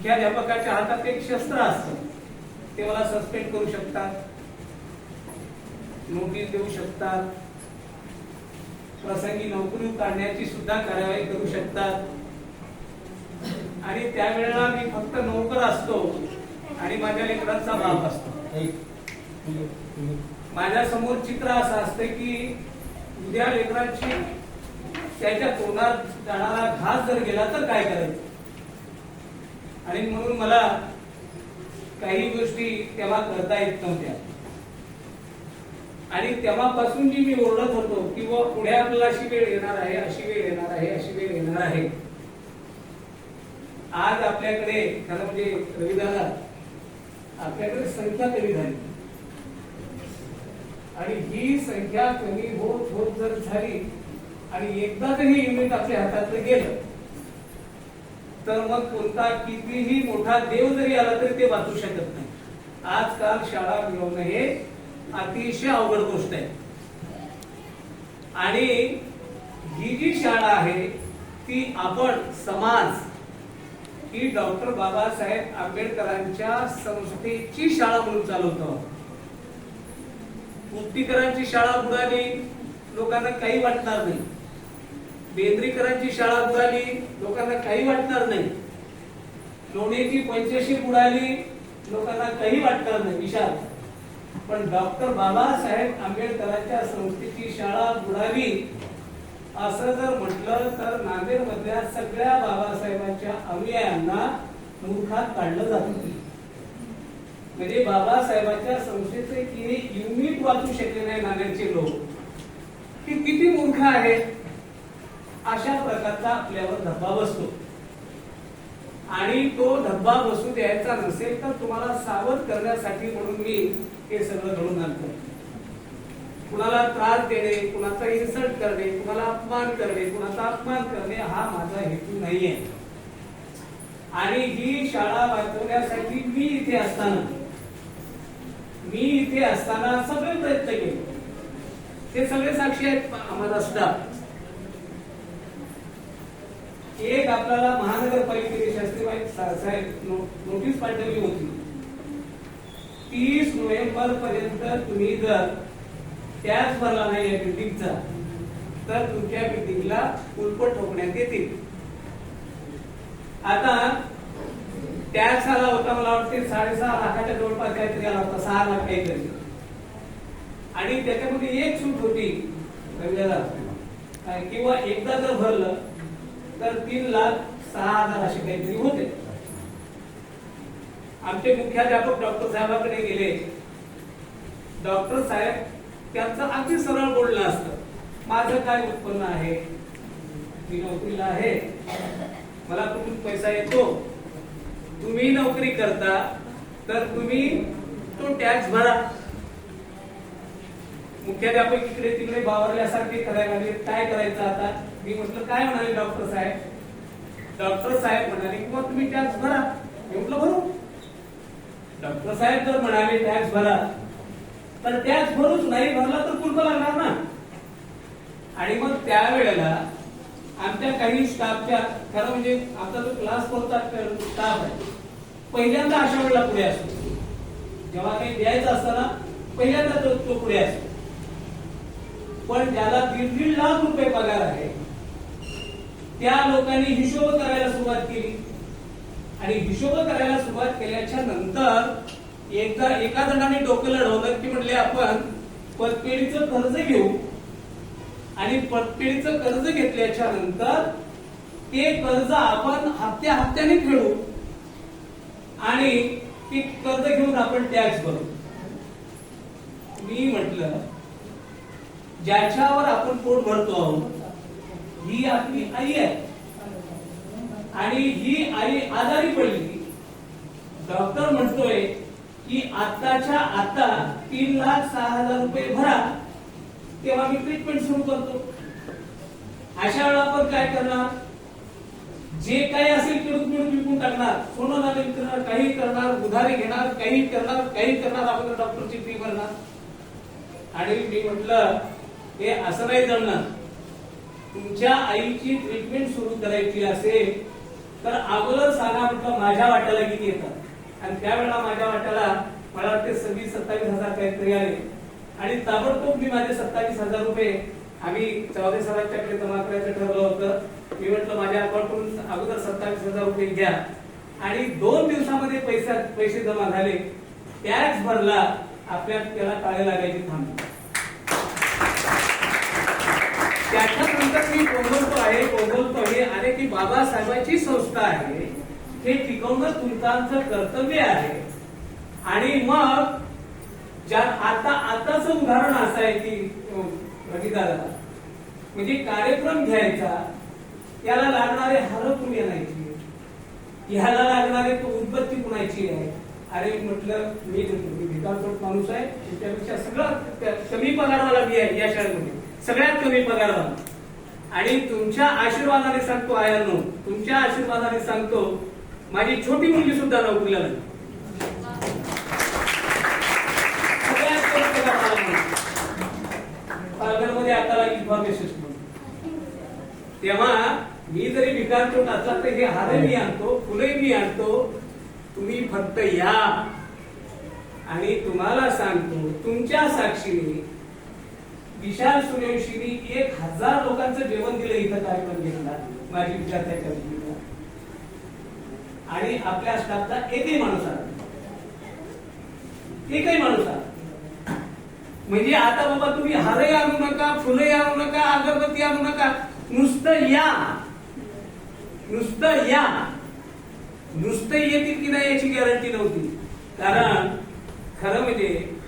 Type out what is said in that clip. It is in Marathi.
मुख्याध्यापकाच्या हातात एक शस्त्र असत ते मला सस्पेंड करू शकतात नोटीस देऊ शकतात प्रसंगी नोकरी काढण्याची सुद्धा कार्यवाही करू शकतात. आणि त्यावेळेला मी फक्त नोकर असतो आणि माझ्या लेकरांचा बाप असतो. माझ्यासमोर चित्र असं असतं की उद्या लेकरांची त्याच्या तोंडात जाणारा घास जर गेला तर काय करायचं? आणि म्हणून मला काही गोष्टी तेव्हा करता येत नव्हत्या. आणि तेव्हापासून जी मी ओरडत होतो की पुढे आपल्याला अशी वेळ येणार आहे अशी वेळ येणार आहे अशी वेळ येणार आहे. आज आपल्याकडे खरं म्हणजे रविदादा आपल्याकडे संख्या कमी झाली. आणि ही संख्या कमी होत होत जर झाली आणि एकदा तरी युनिट आपल्या हातातलं गेलं तर मग कोणता कितीही मोठा देव जरी आला तरी ते वाचू शकत नाही. आजकाल शाळा मिळवणं हे अतिशय अवघड गोष्ट आहे. आणि ही जी शाळा आहे ती आपण समाज ही डॉक्टर बाबासाहेब आंबेडकरांच्या संस्थेची शाळा म्हणून चालवतो मुक्तीकरांची शाळा बुडाली लोकांना काही वाटणार नाही. बेंद्रीकरांची शाळा बुडाली लोकांना काही वाटणार नाही. लोणीची पंचशी बुडाली लोकांना काही वाटणार नाही विशाल. पण डॉक्टर बाबासाहेब आंबेडकरांच्या संस्थेची शाळा बुडावी असं जर म्हटलं तर नांदेड मधल्या सगळ्या बाबासाहेबांच्या अनुयायांना मूर्खात काढलं जात. म्हणजे बाबासाहेबांच्या संस्थेचे किती युनिट वाचू शकले नाही नांदेडचे लोक? की किती मूर्ख आहेत? प्रकारचा आपल्यावर धब्बा बसतो. आणि तो धब्बा बसू द्यायचा नसेल तर तुम्हाला सावध करण्यासाठी म्हणून मी हे सगळं घडून आणतो. कुणाला त्रास देणे कुणाचा इन्सल्ट करणे कुणाला अपमान करणे कुणाचा अपमान करणे हा माझा हेतू नाहीये. आणि ही शाळा वाचवण्यासाठी मी इथे असताना मी इथे असताना सगळे प्रयत्न केले. ते सगळे साक्षी आहेत आम्हाला स्टाफ एक आपल्याला महानगरपालिकेचे शास्त्रीबाई सा- साहेब नो- नोटीस पाठवली होती. तीस नोव्हेंबर पर्यंत तुम्ही जर टॅक्स भरला नाही या बिल्डिंगचा तर तुमच्या बिल्डिंगला कुलपट ठोकण्यात येतील. आता टॅक्स आला होता मला वाटते साडेसहा लाखाच्या जवळपास काहीतरी आला होता सहा लाख काहीतरी. आणि त्याच्यामध्ये एक सूट होती काय किंवा एकदा जर भरलं तर तीन लाख सहा हजार असे काहीतरी होते. आमचे मुख्याध्यापक डॉक्टर साहेबांकडे गेले. डॉक्टर साहेब त्यांचं अगदी सरळ बोलणं असतं. माझं काय उत्पन्न आहे? मी नोकरीला आहे. मला कुठून पैसा येतो? तुम्ही नोकरी करता तर तुम्ही तो टॅक्स भरा. मुख्याध्यापक इकडे तिकडे बावरल्यासारखे करायला लागले. काय करायचं आता? मी म्हटलं काय म्हणाले डॉक्टर साहेब? डॉक्टर साहेब म्हणाले किंवा तुम्ही टॅक्स भरा. मी म्हटलं भरू. डॉक्टर साहेब जर म्हणाले टॅक्स भरा. तर टॅक्स भरूच नाही भरला तर कुलप लागणार ना. आणि मग त्यावेळेला आमच्या काही स्टाफच्या खरं म्हणजे आमचा जो क्लास फोरचा स्टाफ आहे पहिल्यांदा अशा वेळेला पुढे असतो. जेव्हा काही द्यायचं असताना पहिल्यांदा तो तो पुढे असतो. पण ज्याला दीड दीड लाख रुपये पगार आहे. त्या लोकांनी हिशोब करायला सुरुवात केली. आणि हिशोब करायला सुरुवात केल्याच्यानंतर एकदा एका जणाने डोकं लढवलं की म्हणले आपण पतपेढीचं कर्ज घेऊ. आणि पतपेढीचं कर्ज घेतल्याच्या नंतर ते कर्ज आपण हप्त्या हप्त्याने फेडू. आणि ते कर्ज घेऊन आपण टॅक्स भरू. मी म्हटलं ज्याच्यावर आपण पोट भरतो आहोत ही आपली आई आहे. आणि ही आई आजारी पडली. डॉक्टर म्हणतोय की आताच्या आता तीन लाख सहा हजार रुपये भरा तेव्हा मी ट्रीटमेंट सुरू करतो. अशा वेळा आपण काय करणार? जे काही असेल किडूक मिळून विकून टाकणार. सोनं झाले करणार काही करणार उधारी घेणार काही करणार काही करणार आपण डॉक्टरची फी भरणार. आणि मी म्हटलं हे असं नाही जमणार. तुमच्या आईची ट्रीटमेंट सुरू करायची असेल तर अगोदर सांगा म्हटलं माझ्या वाट्याला किती येतात. आणि त्यावेळेला माझ्या वाट्याला मला वाटते सव्वीस सत्तावीस हजार काहीतरी आले. आणि ताबडतोब मी माझे सत्तावीस हजार रुपये आम्ही चौधरी सरांच्याकडे जमा करायचं ठरलं होतं. मी म्हटलं माझ्या अकाउंटकडून अगोदर सत्तावीस हजार रुपये घ्या. आणि दोन दिवसामध्ये पैसा पैसे जमा झाले. टॅक्स भरला आपल्या त्याला टाळे लागायची थांबली. मी बोलवतो आहे बोलवतो हे अरे की बाबासाहेबांची संस्था आहे. हे टिकवणं तुमचं कर्तव्य आहे. आणि मग ज्या आता आताच उदाहरण असं आहे की अं, म्हणजे कार्यक्रम घ्यायचा याला लागणारे हार तुम्ही आणायची? ह्याला लागणारे तो उत्पत्ती कुणाची आहे? अरे म्हटलं मी मी माणूस आहे. त्याच्यापेक्षा सगळं कमी पगारवाला मी आहे या शाळेमध्ये. सगळ्यात कमी पगारवाला. आणि तुमच्या आशीर्वादाने सांगतो आयांनो तुमच्या आशीर्वादाने सांगतो माझी छोटी मुलगी सुद्धा नोकरीला लागली पालघरमध्ये आता इन्फॉर्मेशन तेव्हा मी जरी विकारतो असला तर हे हार मी आणतो फुले मी आणतो तुम्ही फक्त या. आणि तुम्हाला सांगतो तुमच्या साक्षीने विशाल सूर्यवंशीने एक हजार लोकांचं जेवण दिलं इथं कार्यक्रम घेतला माझी विद्यार्थ्याच्या वतीनं. आणि आपल्या स्टाफचा एकही माणूस आला एकही माणूस आला म्हणजे आता बाबा तुम्ही हारही आणू नका फुलंही आणू नका अगरबत्ती आणू नका. नुसतं या. नुसतं या. नुसतं येतील की नाही याची गॅरंटी नव्हती. कारण खरं म्हणजे